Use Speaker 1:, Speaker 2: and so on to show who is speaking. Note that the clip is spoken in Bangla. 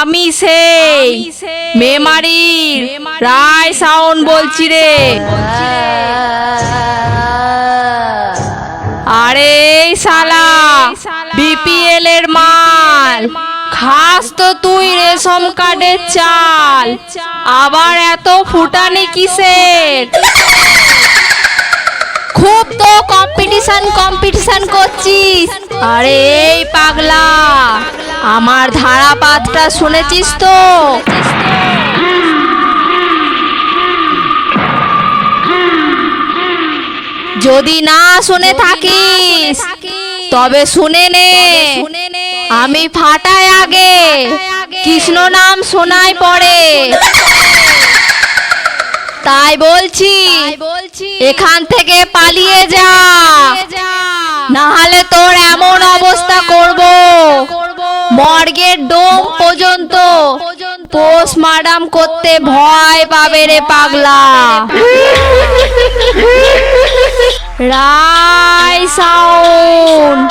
Speaker 1: আমি সেই মেমারির রায় সাউন্ড বলছি রে। আরে শালা বিপিএল এর মাল। খাস তো তুই রেশম কার্ডের চাল। আবার এত ফুটানি কিসের? খুব তো কম্পিটিশন কম্পিটিশন করছিস। আরে এই পাগলা। আমার ধারাপাতটা শুনেছিস তো? যদি না শুনে থাকিস তবে শুনে নে। আমি ফাটাই আগে। কৃষ্ণ নাম শোনাই পড়ে তাই বলছি এখান থেকে পালিয়ে যা। না হলে তোর এমন মর্গের ডোম পর্যন্ত। পোস্টমার্টাম করতে ভয় পাবে রে পাগলা। রাই সাউন্ড।